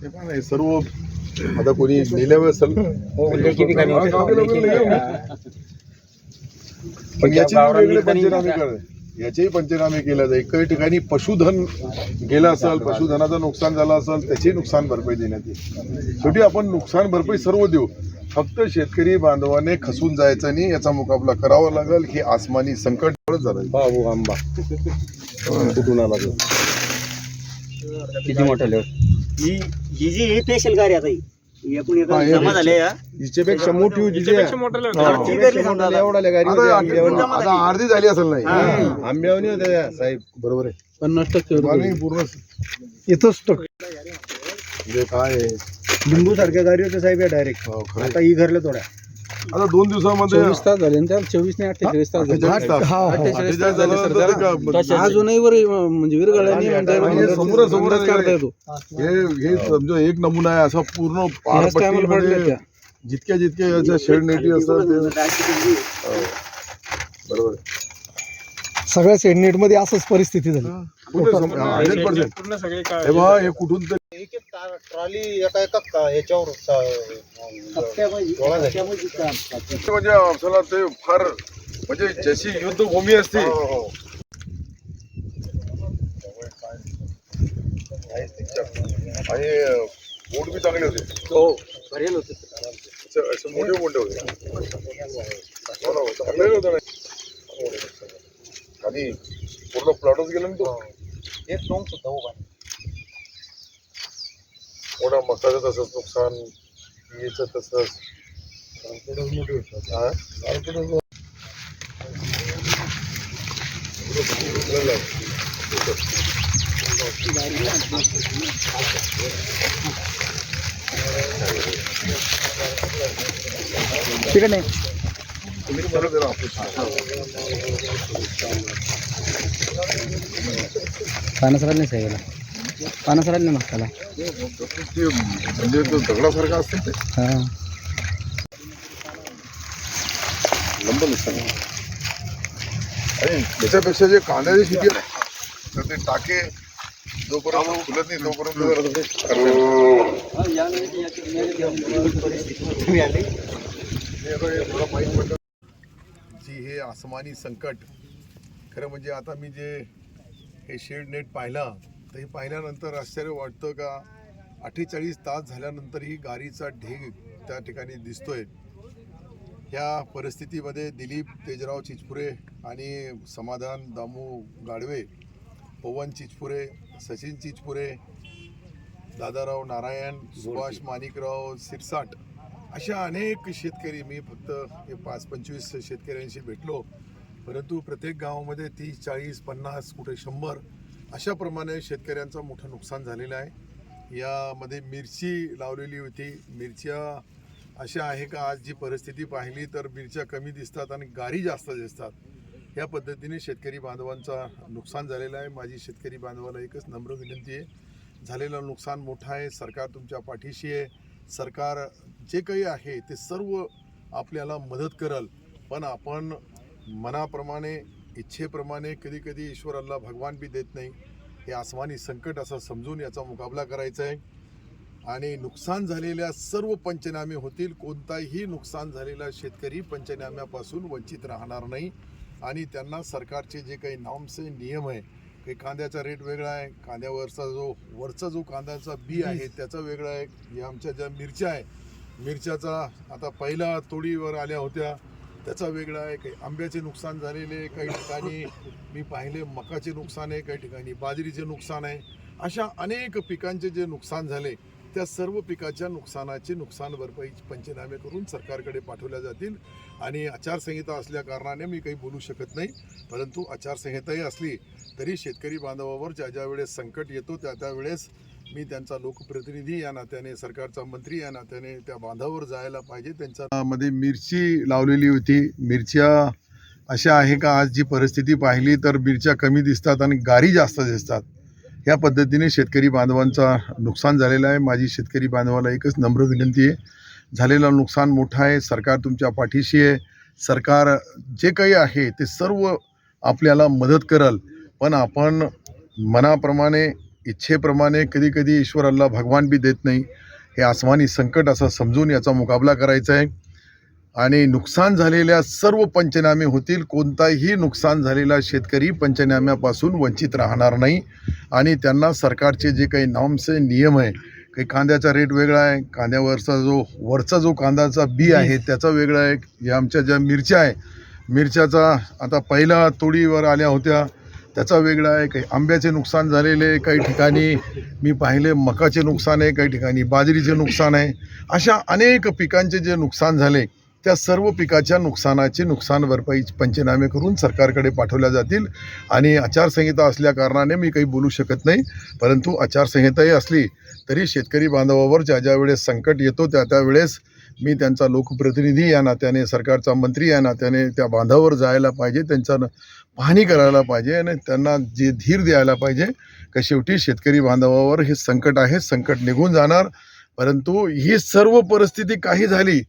हे पण आहे सर्व आता कोणी नेल्यावर असेल पण याचे वेगळे पंचनामे कर याचेही पंचनामे केले जाईल काही ठिकाणी पशुधन गेलं असेल पशुधनाचं नुकसान झालं असेल त्याची नुकसान भरपाई देण्यात येईल. शेवटी आपण नुकसान भरपाई सर्व देऊ. फक्त शेतकरी बांधवाने खसून जायचं नाही याचा मुकाबला करावा लागेल हे आसमानी संकट झालं. बाबू आंबा. कुठून आला किती मोठा लेवर ही ही जी ही स्पेशल गाडी आता ही. ही एकूण एक हा, हे जमा झाले या हिच्यापेक्षा मोठी होती जी. ती घरी समजा आता. एवढ्या गाडी आता अर्धी झाली असेल नाही. आंब्यावनी होत्या त्या, साहेब. बरोबर आहे. पन्नास टक्के पूर्ण इथंच टक्के म्हणजे काय आहे? लिंबू सारख्या गाडी होत्या साहेब डायरेक्ट हो, खरं आहे. आता ही घरलं थोड्या. आता दोन दिवसामध्ये चोवीस तास झाले ना त्याला चोवीस नाही अठ्ठेचाळीस तास झाले. अठ्ठेचाळीस तास. हा, हा. अठ्ठेचाळीस झालं का- अजूनही वर म्हणजे आणि समोर- समोर अंदाज करता येतो हे हे समजा एक नमुना आहे असा पूर्ण ह्याच टायमाला पडल्या पारपट्टीमध्ये त्या जितक्या जितक्या याच्या शेड नेटी असतात ते हो. बरोबर आहे. सगळ्या सेडनेटमध्ये असंच परिस्थिती झाली सम- हा, 100%. हे बघा हे कुठून तरी ट्रॉली एका एका याच्यावर म्हणजे आपल्याला ते फार म्हणजे जशी युद्धभूमी असते. आणि बोट बी चांगले होते. हो भरेल होते. असे असे मोठे मोठे होते. हो ना, चांगले होते. ना. आणि पूर्ण प्लॉटच गेला ना तो? एक टोंग सुद्धा उभा मोठा मकाचं तसंच नुकसान याचं तसंच. ठीक आहे नाही. तुम्ही नाही पानास राहिले ना त्याला म्हणजे तो दगडासारखा असते ते हा. लंब नुकसान आणि त्याच्यापेक्षा जे कांद्याची शेती आहे तर ते टाके जोपर्यंत फुलत नाही तोपर्यंत जी हे आसमानी संकट खरं म्हणजे आता मी जे हे शेड नेट पाहिला तर हे पाहिल्यानंतर आश्चर्य वाटतं का? अठ्ठेचाळीस तास झाल्यानंतर ही गाडीचा ढेग त्या ठिकाणी दिसतोय. ह्या परिस्थितीमध्ये दिलीप तेजराव चिचपुरे आणि समाधान दामू गाडवे पवन चिचपुरे सचिन चिचपुरे दादाराव नारायण सुभाष माणिकराव सिरसाट अशा अनेक शेतकरी मी फक्त हे पाच पंचवीस शेतकऱ्यांशी भेटलो. परंतु प्रत्येक गावामध्ये तीस चाळीस पन्नास कुठे शंभर अशाप्रमाणे शेतकऱ्यांचं मोठं नुकसान झालेलं आहे. यामध्ये मिरची लावलेली होती. मिरच्या अशा आहे का? आज जी परिस्थिती पाहिली तर मिरच्या कमी दिसतात आणि गारी जास्त दिसतात. या पद्धतीने शेतकरी बांधवांचा नुकसान झालेलं आहे. माझी शेतकरी बांधवाला एकच नम्र विनंती आहे. झालेलं नुकसान मोठं आहे. सरकार तुमच्या पाठीशी आहे. सरकार जे काही आहे ते सर्व आपल्याला मदत करल. पण आपण मनाप्रमाणे इच्छेप्रमाणे कधी कधी ईश्वराला भगवान बी देत नाही. हे आसमानी संकट असं समजून याचा मुकाबला करायचा आहे. आणि नुकसान झालेल्या सर्व पंचनामे होतील. कोणताही नुकसान झालेला शेतकरी पंचनाम्यापासून वंचित राहणार नाही. आणि त्यांना सरकारचे जे काही नॉर्म्स आहे नियम आहे काही कांद्याचा रेट वेगळा आहे. कांद्यावरचा जो वरचा जो कांद्याचा बी आहे त्याचा वेगळा आहे. या आमच्या ज्या मिरच्या आहे मिरच्याचा आता पहिला तोडीवर आल्या होत्या. त्याचा वेगळा आहे. काही आंब्याचे नुकसान झालेले काही ठिकाणी मी पाहिले मकाचे नुकसान आहे काही ठिकाणी बाजरीचे नुकसान आहे. अशा अनेक पिकांचे जे नुकसान झाले त्या सर्व पिकाच्या नुकसानाचे नुकसान भरपाई पंचनामे करून सरकारकडे पाठवल्या जातील. आणि आचारसंहिता असल्या कारणाने मी काही बोलू शकत नाही परंतु आचारसंहिताही असली तरी शेतकरी बांधवावर ज्या ज्या वेळेस संकट येतो त्या त्यावेळेस मी त्यांचा लोकप्रतिनिधी या नात्याने सरकारचा मंत्री या नात्याने त्या बांधावर जायला पाहिजे. त्यांच्या मध्ये मिरची लावलेली होती. मिरच्या अशा आहे का? आज जी परिस्थिती पाहिली तर मिरच्या कमी दिसतात आणि गारी जास्त दिसतात. या पद्धतीने शेतकरी बांधवांचा नुकसान झालेलं आहे. माझी शेतकरी बांधवाला एकच नम्र विनंती आहे. झालेलं नुकसान मोठं आहे. सरकार तुमच्या पाठीशी आहे. सरकार जे काही आहे ते सर्व आपल्याला मदत करल. पण आपण मनाप्रमाणे इच्छेप्रमाणे कधी कधी ईश्वराला भगवान बी देत नाही. हे आसमानी संकट असं समजून याचा मुकाबला करायचा आहे. आणि नुकसान झालेल्या सर्व पंचनामे होतील. कोणताही नुकसान झालेला शेतकरी पंचनाम्यापासून वंचित राहणार नाही. आणि त्यांना सरकारचे जे काही नॉम्सचे नियम आहे काही कांद्याचा रेट वेगळा आहे. कांद्यावरचा जो वरचा जो कांद्याचा बी आहे त्याचा वेगळा आहे. या आमच्या ज्या मिरच्या आहे मिरच्याचा आता पहिल्या तोडीवर आल्या होत्या. त्याचा वेगळा आहे काही आंब्याचे नुकसान झालेले काही ठिकाणी मी पाहिले मकाचे नुकसान आहे काही ठिकाणी बाजरीचे नुकसान आहे. अशा अनेक पिकांचे जे नुकसान झाले त्या सर्व पिकाच्या नुकसानाचे नुकसान भरपाई पंचनामे करून सरकारकडे पाठवल्या जातील. आणि आचारसंहिता असल्या कारणाने मी काही बोलू शकत नाही परंतु आचारसंहिताही असली तरी शेतकरी बांधवावर ज्या ज्या वेळेस संकट येतो त्या त्या वेळेस मी त्यांचा लोकप्रतिनिधी या नात्याने सरकारचा मंत्री या नात्याने त्या बांधावर जायला पाहिजे त्यांचा न- पाहणी करायला पाहिजे आणि त्यांना जे धीर द्यायला पाहिजे का शेवटी शेतकरी बांधवावर हे संकट आहे संकट निघून जाणार. परंतु ही सर्व परिस्थिती काही झाली